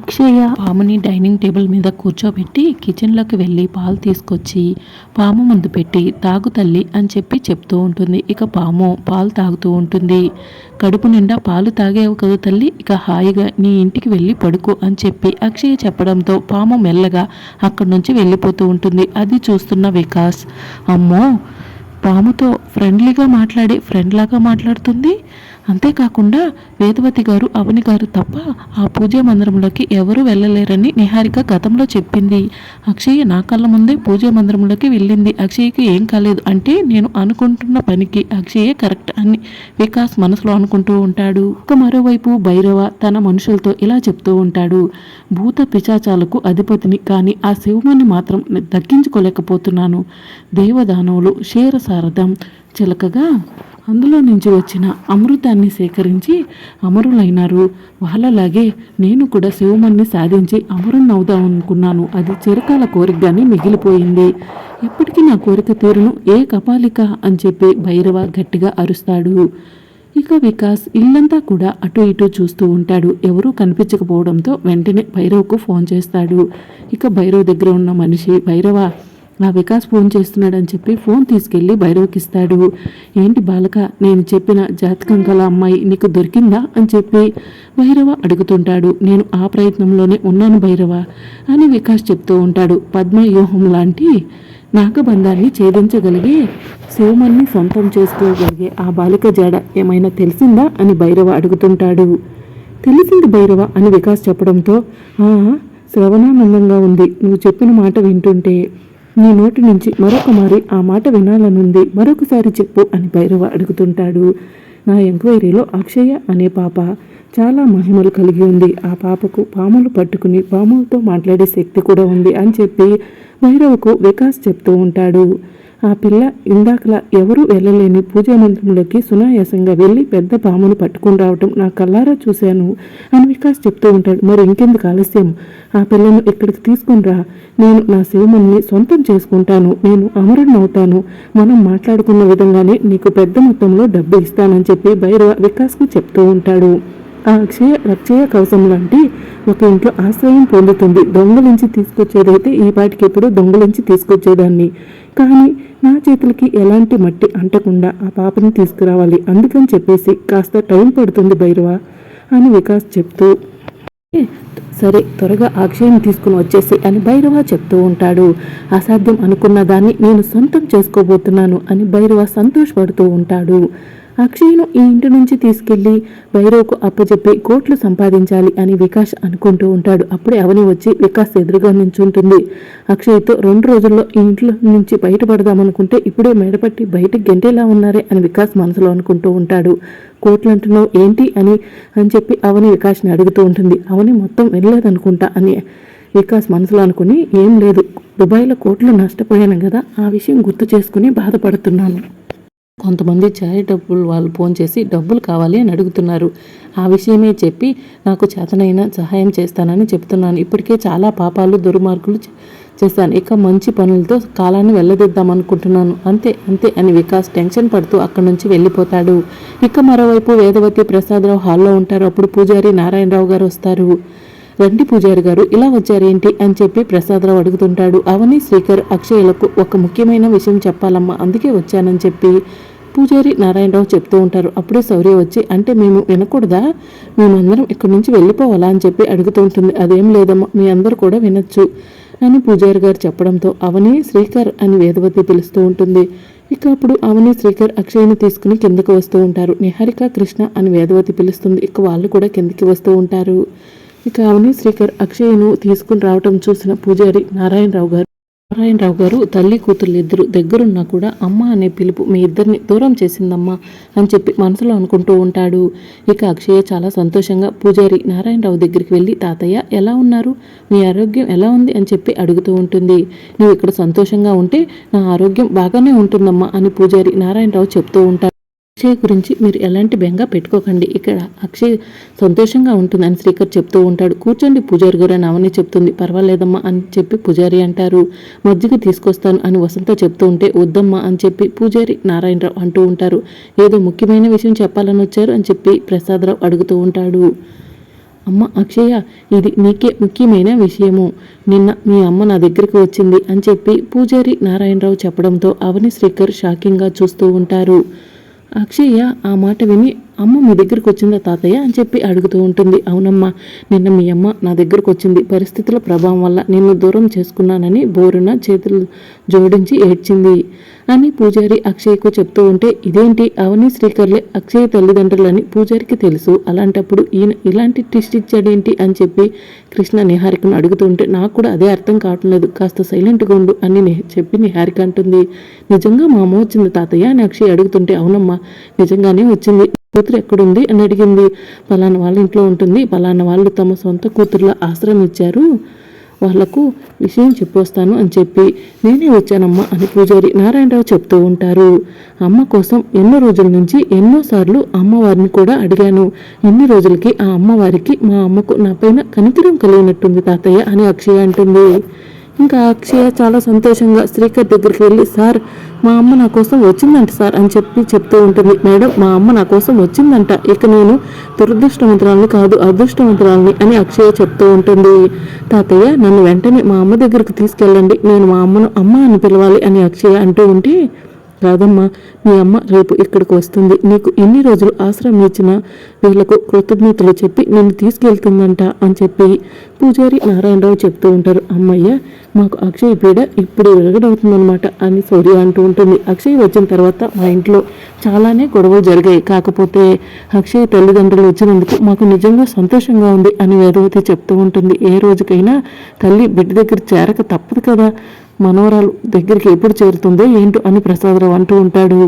అక్షయ పాముని dining table మీద కూర్చోబెట్టి కిచెన్లోకి వెళ్ళి పాలు తీసుకొచ్చి పాము ముందు పెట్టి తాగు తల్లి అని చెప్పి చెప్తూ ఉంటుంది. ఇక పాము పాలు తాగుతూ ఉంటుంది. కడుపు నిండా పాలు తాగేవు కదా తల్లి ఇక హాయిగా నీ ఇంటికి వెళ్ళి పడుకో అని చెప్పి అక్షయ చెప్పడంతో పాము మెల్లగా అక్కడి నుంచి వెళ్ళిపోతూ ఉంటుంది. అది చూస్తున్న వికాస్ అమ్మో! పాముతో ఫ్రెండ్లీగా మాట్లాడి ఫ్రెండ్ లాగా మాట్లాడుతుంది? అంతేకాకుండా వేదవతి గారు అవని గారు తప్ప ఆ పూజా మందిరంలోకి ఎవరూ వెళ్ళలేరని నిహారిక గతంలో చెప్పింది. అక్షయ్ నా కళ్ళ ముందే పూజా మందిరంలోకి వెళ్ళింది. అక్షయ్కి ఏం కాలేదు అంటే నేను అనుకుంటున్న పనికి అక్షయే కరెక్ట్ అని వికాస్ మనసులో అనుకుంటూ ఉంటాడు. ఇక మరోవైపు భైరవ తన మనుషులతో ఇలా చెప్తూ ఉంటాడు. భూత పిశాచాలకు అధిపతిని కానీ ఆ శివముని మాత్రం దక్కించుకోలేకపోతున్నాను. దేవదానవులు క్షీరసారథం. చిలకగా అందులో నుంచి వచ్చిన అమృతాన్ని సేకరించి అమరులైనారు. వాళ్ళలాగే నేను కూడా శివమణ్ణి సాధించి అమరుణ్ణి అవుదాం అనుకున్నాను అది చిరకాల కోరికగానే మిగిలిపోయింది. ఎప్పటికీ నా కోరిక తీరును ఏ కపాలిక అని చెప్పి భైరవ గట్టిగా అరుస్తాడు. ఇక వికాస్ ఇల్లంతా కూడా అటు ఇటు చూస్తూ ఉంటాడు. ఎవరూ కనిపించకపోవడంతో వెంటనే భైరవ్కు ఫోన్ చేస్తాడు. ఇక భైరవ్ దగ్గర ఉన్న మనిషి భైరవ నా వికాస్ ఫోన్ చేస్తున్నాడని చెప్పి ఫోన్ తీసుకెళ్ళి భైరవ్కి ఇస్తాడు. ఏంటి బాలక నేను చెప్పిన జాతకం గల అమ్మాయి నీకు దొరికిందా? అని చెప్పి భైరవ అడుగుతుంటాడు. నేను ఆ ప్రయత్నంలోనే ఉన్నాను భైరవ అని వికాస్ చెప్తూ ఉంటాడు. పద్మవ్యూహం లాంటి నాగబంధాన్ని ఛేదించగలిగే శివమన్ని సొంతం చేసుకోగలిగే ఆ బాలిక జాడ ఏమైనా తెలిసిందా అని భైరవ అడుగుతుంటాడు. తెలిసింది భైరవ అని వికాస్ చెప్పడంతో శ్రవణానందంగా ఉంది. నువ్వు చెప్పిన మాట వింటుంటే నీ నోటి నుంచి మరొక మారి ఆ మాట వినాలనుంది మరొకసారి చెప్పు అని భైరవ అడుగుతుంటాడు. నా ఎంక్వైరీలో అక్షయ అనే పాప చాలా మహిమలు కలిగి ఉంది. ఆ పాపకు పాములు పట్టుకుని పాములతో మాట్లాడే శక్తి కూడా ఉంది అని చెప్పి భైరవకు వికాస్ చెప్తూ ఉంటాడు. ఆ పిల్ల ఇందాకలా ఎవరూ వెళ్ళలేని పూజా మందిరంలోకి సునాయాసంగా వెళ్ళి పెద్ద పామును పట్టుకుని రావటం నా కల్లారా చూశాను. అని వికాస్ చెప్తూ ఉంటాడు. మరి ఇంకెందుకు ఆలస్యం? ఆ పిల్లను ఇక్కడికి తీసుకుని రా. నేను నా శివమన్ని సొంతం చేసుకుంటాను. నేను అమరుడిని అవుతాను. మనం మాట్లాడుకున్న విధంగానే నీకు పెద్ద మొత్తంలో డబ్బు ఇస్తానని చెప్పి భైరవ వికాస్కు చెప్తూ ఉంటాడు. ఆ అక్షయ రక్షయ కవచం లాంటి ఒక ఇంట్లో ఆశ్రయం పొందుతుంది. దొంగలించి తీసుకొచ్చేదైతే ఈ పాటికి ఎప్పుడు దొంగలించి తీసుకొచ్చేదాన్ని. కానీ నా చేతులకి ఎలాంటి మట్టి అంటకుండా ఆ పాపని తీసుకురావాలి. అందుకని చెప్పేసి కాస్త టైం పడుతుంది భైరవ అని వికాస్ చెప్తూ సరే త్వరగా అక్షయం తీసుకుని వచ్చేసి అని భైరవ చెప్తూ ఉంటాడు. అసాధ్యం అనుకున్న దాన్ని నేను సొంతం చేసుకోబోతున్నాను అని భైరవ సంతోషపడుతూ ఉంటాడు. అక్షయ్ను ఈ ఇంటి నుంచి తీసుకెళ్ళి భైరవ్కు అప్పచెప్పి కోట్లు సంపాదించాలి అని వికాస్ అనుకుంటూ ఉంటాడు. అప్పుడే అవని వచ్చి వికాస్ ఎదురుగా నించుంటుంది. అక్షయ్తో రెండు రోజుల్లో ఈ ఇంట్లో నుంచి బయటపడదామనుకుంటే ఇప్పుడే మెడపట్టి బయటకు గెంటేలా ఉన్నారే అని వికాస్ మనసులో అనుకుంటూ ఉంటాడు. కోట్లు అంటున్నావు ఏంటి అని అని చెప్పి అవని వికాస్ని అడుగుతూ ఉంటుంది. అవని మొత్తం వెళ్ళలేదనుకుంటా అని వికాస్ మనసులో అనుకుని ఏం లేదు దుబాయ్లో కోట్లు నష్టపోయాను కదా ఆ విషయం గుర్తు చేసుకుని బాధపడుతున్నాను. కొంతమంది చారిటబుల్ వాళ్ళు ఫోన్ చేసి డబ్బులు కావాలి అని అడుగుతున్నారు. ఆ విషయమే చెప్పి నాకు చేతనైన సహాయం చేస్తానని చెప్తున్నాను. ఇప్పటికే చాలా పాపాలు దుర్మార్గులు చేశాను. ఇక మంచి పనులతో కాలాన్ని వెళ్ళదిద్దాం అనుకుంటున్నాను అంతే అంతే అని వికాస్ టెన్షన్ పడుతూ అక్కడి నుంచి వెళ్ళిపోతాడు. ఇక మరోవైపు వేదవతి ప్రసాదరావు హాల్లో ఉంటారు. అప్పుడు పూజారి నారాయణరావు గారు వస్తారు. రండి పూజారి గారు ఇలా వచ్చారేంటి? అని చెప్పి ప్రసాదరావు అడుగుతుంటాడు. అవని శ్రీకర్ అక్షయలకు ఒక ముఖ్యమైన విషయం చెప్పాలమ్మా అందుకే వచ్చానని చెప్పి పూజారి నారాయణరావు చెప్తూ ఉంటారు. అప్పుడే శౌర్య వచ్చి అంటే మేము వినకూడదా? మేమందరం ఇక్కడి నుంచి వెళ్ళిపోవాలా? అని చెప్పి అడుగుతూ ఉంటుంది. అదేం లేదమ్మా మీ అందరూ కూడా వినొచ్చు అని పూజారి గారు చెప్పడంతో అవని శ్రీకర్ అని వేదవతి పిలుస్తూ ఉంటుంది. ఇక అప్పుడు అవని శ్రీకర్ అక్షయ్ని తీసుకుని కిందకు వస్తూ ఉంటారు. నిహారిక కృష్ణ అని వేదవతి పిలుస్తుంది. ఇక వాళ్ళు కూడా కిందకి వస్తూ ఉంటారు. ఇక అవని శ్రీకర్ అక్షయ్ను తీసుకుని రావటం చూసిన పూజారి నారాయణరావు గారు నారాయణరావు గారు తల్లి కూతురు ఇద్దరు దగ్గరున్నా కూడా అమ్మ అనే పిలుపు మీ ఇద్దరిని దూరం చేసిందమ్మా అని చెప్పి మనసులో అనుకుంటూ ఉంటాడు. ఇక అక్షయ చాలా సంతోషంగా పూజారి నారాయణరావు దగ్గరికి వెళ్ళి తాతయ్య ఎలా ఉన్నారు? మీ ఆరోగ్యం ఎలా ఉంది? అని చెప్పి అడుగుతూ ఉంటుంది. నువ్వు ఇక్కడ సంతోషంగా ఉంటే నా ఆరోగ్యం బాగానే ఉంటుందమ్మా అని పూజారి నారాయణరావు చెప్తూ ఉంటాడు. అక్షయ్ గురించి మీరు ఎలాంటి బెంగ పెట్టుకోకండి. ఇక్కడ అక్షయ్ సంతోషంగా ఉంటుందని శ్రీకర్ చెప్తూ ఉంటాడు. కూర్చోండి పూజారి గారు అని చెప్తుంది. పర్వాలేదమ్మా అని చెప్పి పూజారి అంటారు. మజ్జిగ తీసుకొస్తాను అని వసంత చెప్తూ ఉంటే వద్దమ్మా అని చెప్పి పూజారి నారాయణరావు అంటూ ఉంటారు. ఏదో ముఖ్యమైన విషయం చెప్పాలని వచ్చారు అని చెప్పి ప్రసాదరావు అడుగుతూ ఉంటాడు. అమ్మ అక్షయ ఇది నీకే ముఖ్యమైన విషయము. నిన్న మీ అమ్మ నా దగ్గరికి వచ్చింది అని చెప్పి పూజారి నారాయణరావు చెప్పడంతో అవని శ్రీకర్ షాకింగ్గా చూస్తూ ఉంటారు. అక్షయ్య ఆ మాట విని అమ్మ మీ దగ్గరికి వచ్చిందా తాతయ్య అని చెప్పి అడుగుతూ ఉంటుంది. అవునమ్మా నిన్న మీ అమ్మ నా దగ్గరకు వచ్చింది. పరిస్థితుల ప్రభావం వల్ల నిన్ను దూరం చేసుకున్నానని బోరున చేతులు జోడించి ఏడ్చింది. అని పూజారి అక్షయ్కు చెప్తూ ఉంటే ఇదేంటి? అవని శ్రీకర్లే అక్షయ్ తల్లిదండ్రులని పూజారికి తెలుసు. అలాంటప్పుడు ఈయన ఇలాంటి ట్విస్ట్ ఇచ్చాడేంటి? అని చెప్పి కృష్ణ నిహారికను అడుగుతూ ఉంటే నాకు కూడా అదే అర్థం కావటం లేదు కాస్త సైలెంట్గా ఉండు అని చెప్పి నిహారిక అంటుంది. నిజంగా మా అమ్మ వచ్చింది తాతయ్య? అని అక్షయ్ అడుగుతుంటే అవునమ్మా నిజంగానే వచ్చింది. కూతురు ఎక్కడుంది? అని అడిగింది. పలానా వాళ్ళ ఇంట్లో ఉంటుంది. పలానా వాళ్ళు తమ సొంత కూతురులో ఆశ్రయం ఇచ్చారు. వాళ్ళకు విషయం చెప్పొస్తాను అని చెప్పి నేనే వచ్చానమ్మా అని పూజారి నారాయణరావు చెప్తూ ఉంటారు. అమ్మ కోసం ఎన్నో రోజుల నుంచి ఎన్నోసార్లు అమ్మవారిని కూడా అడిగాను. ఇన్ని రోజులకి ఆ అమ్మవారికి మా అమ్మకు నా పైన కనికిరం కలిగినట్టుంది తాతయ్య అని అక్షయ అంటుంది. ఇంకా అక్షయ చాలా సంతోషంగా శ్రీకర్ దగ్గరికి వెళ్ళి సార్ మా అమ్మ నా కోసం వచ్చిందంట సార్ అని చెప్పి చెప్తూ ఉంటుంది. మేడం మా అమ్మ నా కోసం వచ్చిందంట. ఇక నేను దురదృష్టవంతురాలని కాదు అదృష్టవంతురాలని అని అక్షయ చెప్తూ ఉంటుంది. తాతయ్య నన్ను వెంటనే మా అమ్మ దగ్గరికి తీసుకెళ్ళండి. నేను మా అమ్మను అమ్మ అని పిలవాలి అని అక్షయ అంటూ ఉంటే కాదమ్మా మీ అమ్మ రేపు ఇక్కడికి వస్తుంది. నీకు ఎన్ని రోజులు ఆశ్రమం ఇచ్చిన వీళ్ళకు కృతజ్ఞతలు చెప్పి నిన్ను తీసుకెళ్తుందంట అని చెప్పి పూజారి నారాయణరావు చెప్తూ ఉంటారు. అమ్మయ్య మాకు అక్షయ్ పీడ ఇప్పుడు విరగడవుతుందనమాట అని సూర్య అంటూ ఉంటుంది. అక్షయ్ వచ్చిన తర్వాత మా ఇంట్లో చాలానే గొడవలు జరిగాయి. కాకపోతే అక్షయ్ తల్లిదండ్రులు వచ్చినందుకు మాకు నిజంగా సంతోషంగా ఉంది అని వేదవతి చెప్తూ ఉంటుంది. ఏ రోజుకైనా తల్లి బిడ్డ దగ్గర చేరక తప్పదు కదా. మనవరాలు దగ్గరికి ఎప్పుడు చేరుతుందో ఏంటో అని ప్రసాదరావు అంటూ ఉంటాడు.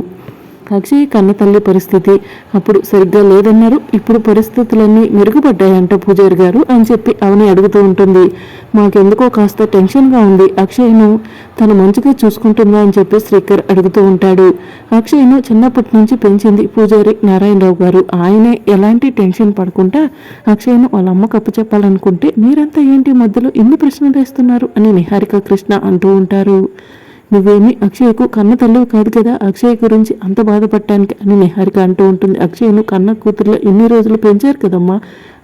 అక్షయ్ కన్న తల్లి పరిస్థితి. అప్పుడు సరిగ్గా లేదన్నారు. ఇప్పుడు పరిస్థితులన్నీ మెరుగుపడ్డాయంట పూజారి గారు అని చెప్పి అవని అడుగుతూ ఉంటుంది. మాకెందుకో కాస్త టెన్షన్గా ఉంది. అక్షయ్ను తను మంచిగా చూసుకుంటుందా అని చెప్పి శ్రీకర్ అడుగుతూ ఉంటాడు. అక్షయ్ను చిన్నప్పటి నుంచి పెంచింది పూజారి నారాయణరావు గారు. ఆయనే ఎలాంటి టెన్షన్ పడకుండా అక్షయ్ను వాళ్ళ అమ్మకు అప్పచెప్పాలనుకుంటే మీరంతా ఏంటి మధ్యలో ఎన్ని ప్రశ్నలు వేస్తున్నారు అని నిహారిక కృష్ణ అంటూ ఉంటారు. నువ్వేమి అక్షయ్కు కన్న తల్లివి కాదు కదా. అక్షయ్ గురించి అంత బాధపడటానికి అని నిహారిక అంటూ ఉంటుంది. అక్షయ్ను కన్న కూతురులో ఎన్ని రోజులు పెంచారు కదమ్మా?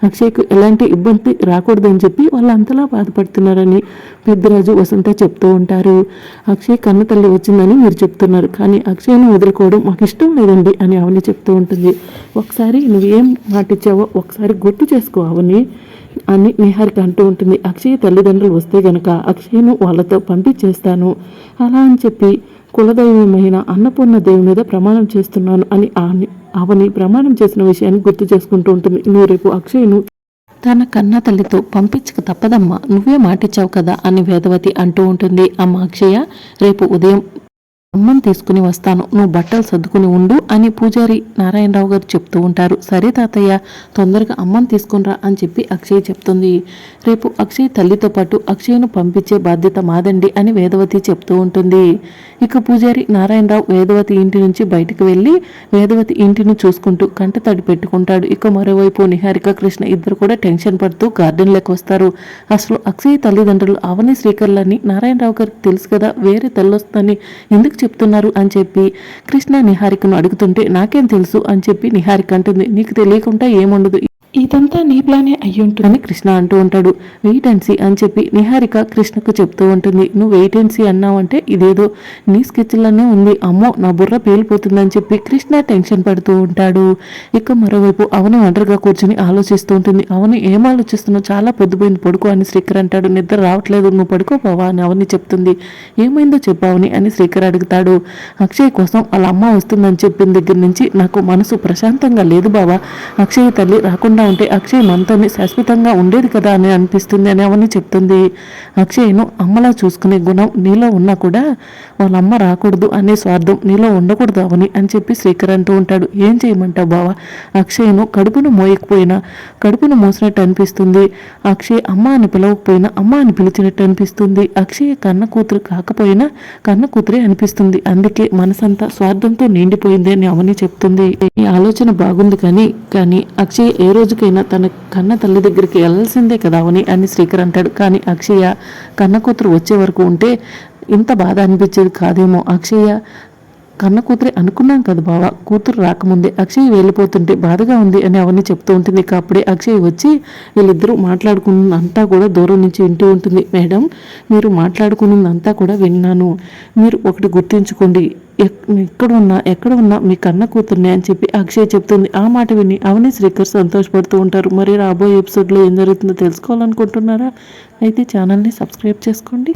అక్షయ్కు ఎలాంటి ఇబ్బంది రాకూడదని చెప్పి వాళ్ళు అంతలా బాధపడుతున్నారని పెద్దరాజు వసంత చెప్తూ ఉంటారు. అక్షయ్ కన్న తల్లి వచ్చిందని మీరు చెప్తున్నారు. కానీ అక్షయ్ను వదులుకోవడం మాకు ఇష్టం లేదండి అని అవని చెప్తూ ఉంటుంది. ఒకసారి నువ్వేం మాటిచ్చావో ఒకసారి గుర్తు చేసుకో అవని అని నిహారిక అంటూ ఉంటుంది. అక్షయ్ తల్లిదండ్రులు వస్తే గనక అక్షయ్ను వాళ్ళతో పంపించేస్తాను. అలా అని చెప్పి కులదైవమైన అన్నపూర్ణ దేవి మీద ప్రమాణం చేస్తున్నాను అని ఆమె అవని ప్రమాణం చేసిన విషయాన్ని గుర్తు చేసుకుంటూ ఉంటుంది. నువ్వు రేపు అక్షయ్ను తన కన్న తల్లితో పంపించక తప్పదమ్మా. నువ్వే మాటిచ్చావు కదా అని వేదవతి అంటూ ఉంటుంది. అమ్మ అక్షయ రేపు ఉదయం అమ్మని తీసుకుని వస్తాను నువ్వు బట్టలు సర్దుకుని ఉండు అని పూజారి నారాయణరావు గారు చెప్తూ ఉంటారు. సరే తాతయ్య తొందరగా అమ్మని తీసుకునిరా అని చెప్పి అక్షయ్ చెప్తుంది. రేపు అక్షయ్ తల్లితో పాటు అక్షయ్ను పంపించే బాధ్యత మాదండి అని వేదవతి చెప్తూ ఉంటుంది. ఇక పూజారి నారాయణరావు వేదవతి ఇంటి నుంచి బయటకు వెళ్ళి వేదవతి ఇంటిని చూసుకుంటూ కంట తడి పెట్టుకుంటాడు. ఇక మరోవైపు నిహారిక కృష్ణ ఇద్దరు కూడా టెన్షన్ పడుతూ గార్డెన్లోకి వస్తారు. అసలు అక్షయ్ తల్లిదండ్రులు అవని శ్రీకర్లని నారాయణరావు గారికి తెలుసు కదా వేరే తెల్లొస్తుందని ఎందుకు చెప్తున్నారు అని చెప్పి కృష్ణ నిహారికను అడుగుతుంటే నాకేం తెలుసు అని చెప్పి నిహారిక అంటుంది. నీకు తెలియకుండా ఏముండదు ఇదంతా నీ ప్లానే అయ్యి ఉంటుందని కృష్ణ అంటూ ఉంటాడు. వెయిట్ అండ్ సీ అని చెప్పి నిహారిక కృష్ణకు చెప్తూ ఉంటుంది. నువ్వు వెయిట్ అండ్ సీ అన్నావంటే ఇదేదో నీ స్కెచ్లోనే ఉంది. అమ్మో నా బుర్ర పేలిపోతుందని చెప్పి కృష్ణ టెన్షన్ పడుతూ ఉంటాడు. ఇక మరోవైపు అవని ఒంటరిగా కూర్చుని ఆలోచిస్తూ ఉంటుంది. అవని ఏం ఆలోచిస్తున్నావు? చాలా పొద్దుపోయింది పడుకో అని శ్రీకర్ అంటాడు. నిద్ర రావట్లేదు నువ్వు పడుకోపోవా అని అవని చెప్తుంది. ఏమైందో చెప్పావని అని శ్రీకర్ అడుగుతాడు. అక్షయ్ కోసం వాళ్ళ అమ్మ వస్తుందని చెప్పిన దగ్గర నుంచి నాకు మనసు ప్రశాంతంగా లేదు బావా. అక్షయ్ తల్లి రాకుండా ఉంటే అక్షయ్ మనతోనే శాశ్వతంగా ఉండేది కదా అని అనిపిస్తుంది అని అవని చెప్తుంది. అక్షయ్ను అమ్మలా చూసుకునే గుణం నీలో ఉన్నా కూడా వాళ్ళ అమ్మ రాకూడదు అనే స్వార్థం నీలో ఉండకూడదు అవని అని చెప్పి శ్రీకర్ అంటూ ఉంటాడు. ఏం చేయమంటావు బావా? అక్షయ్ను కడుపును మోయకపోయినా కడుపును మోసినట్టు అనిపిస్తుంది. అక్షయ్ అమ్మ అని పిలవకపోయినా అమ్మ అని పిలిచినట్టు అనిపిస్తుంది. అక్షయ్ కన్న కూతురు కాకపోయినా కన్న కూతురే అనిపిస్తుంది. అందుకే మనసంతా స్వార్థంతో నిండిపోయింది అని అవని చెప్తుంది. ఈ ఆలోచన బాగుంది కానీ కానీ అక్షయ్ ఏ రోజుకైనా తన కన్న తల్లి దగ్గరికి వెళ్ళాల్సిందే కదా అవని అని శ్రీకర్ అంటాడు. కానీ అక్షయ కన్న కూతురు వచ్చే వరకు ఉంటే ఇంత బాధ అనిపించేది కాదేమో. అక్షయ కన్న కూతురే అనుకున్నాం కదా బావ. కూతురు రాకముందే అక్షయ్ వెళ్ళిపోతుంటే బాధగా ఉంది అని అవన్నీ చెప్తూ ఉంటుంది. అప్పుడే అక్షయ్ వచ్చి వీళ్ళిద్దరూ మాట్లాడుకున్నంతా కూడా దూరం నుంచి వింటూ ఉంటుంది. మేడం మీరు మాట్లాడుకున్నదంతా కూడా విన్నాను. మీరు ఒకటి గుర్తుంచుకోండి. ఎక్కడ ఉన్నా ఎక్కడ ఉన్నా మీ కన్న కూతుర్నే అని చెప్పి అక్షయ్ చెప్తుంది. ఆ మాట విని అవని శ్రీకర్ సంతోషపడుతూ ఉంటారు. మరి రాబోయే ఎపిసోడ్లో ఏం జరుగుతుందో తెలుసుకోవాలనుకుంటున్నారా? అయితే ఛానల్ని సబ్స్క్రైబ్ చేసుకోండి.